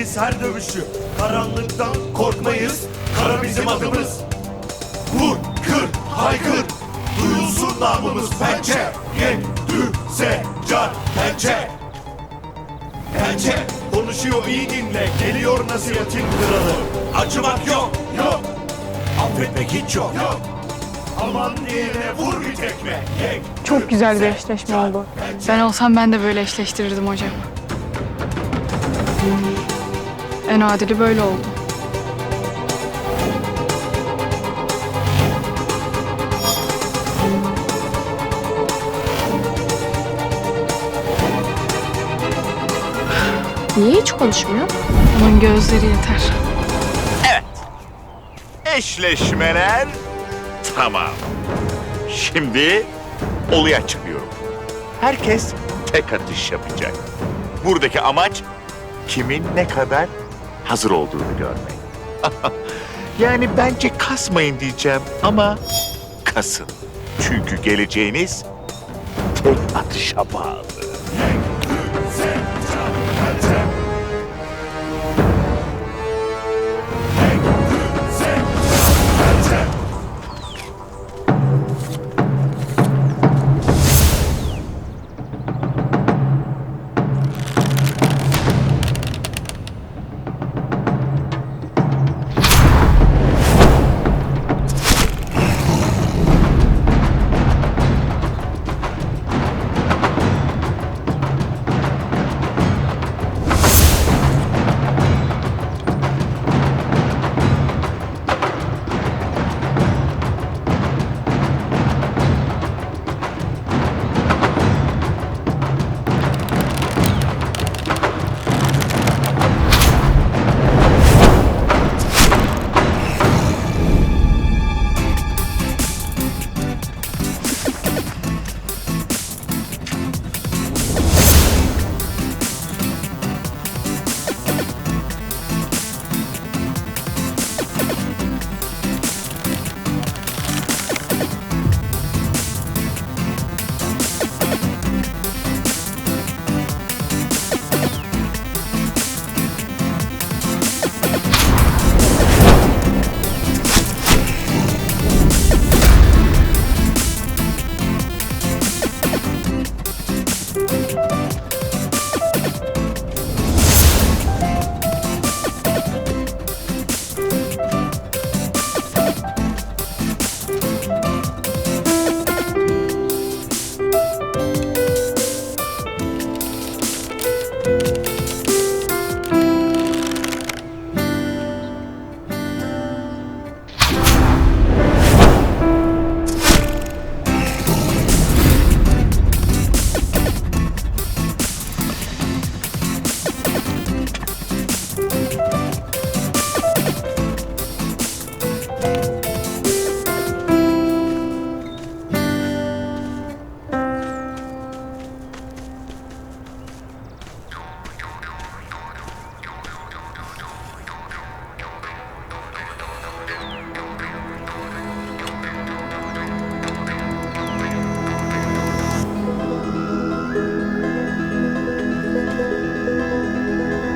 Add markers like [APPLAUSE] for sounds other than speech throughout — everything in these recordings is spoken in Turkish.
biz her dövüşü. Karanlıktan korkmayız, kara bizim adımız. Vur, kır, haykır, duyulsun namımız pençe. Yek, dü, se, car, pençe. Pençe, konuşuyor iyi dinle, geliyor nasihatin kralı. Acımak yok, yok. Affetmek hiç yok, yok. Aman diyene vur bir tekme. Yek, Çok güzel bir eşleşme oldu. Ben olsam ben de böyle eşleştirirdim hocam. En adili böyle oldu. Niye hiç konuşmuyor? Onun gözleri yeter. Eşleşmeler tamam. Şimdi olaya çıkıyorum. Herkes tek atış yapacak. Buradaki amaç kimin ne kadar hazır olduğunu görmek. [LAUGHS] yani bence kasmayın diyeceğim ama kasın. Çünkü geleceğiniz tek atışa bağlı.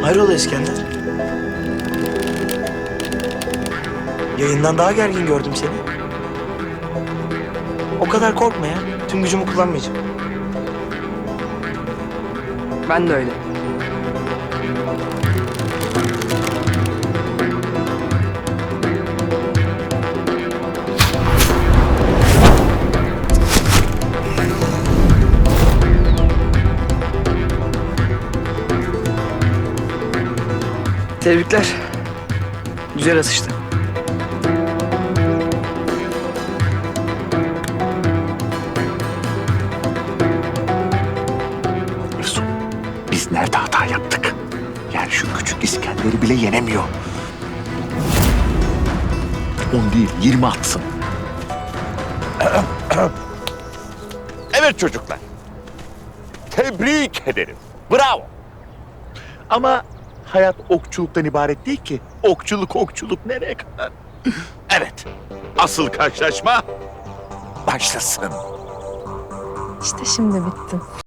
Hayrola İskender? Yayından daha gergin gördüm seni. O kadar korkma ya. Tüm gücümü kullanmayacağım. Ben de öyle. Tebrikler. Güzel asıştı. Mesut, biz nerede hata yaptık? Yani şu küçük İskender'i bile yenemiyor. On değil, yirmi atsın. evet çocuklar. Tebrik ederim. Bravo. Ama hayat okçuluktan ibaret değil ki. Okçuluk okçuluk nereye kadar? [LAUGHS] evet. Asıl karşılaşma başlasın. İşte şimdi bitti.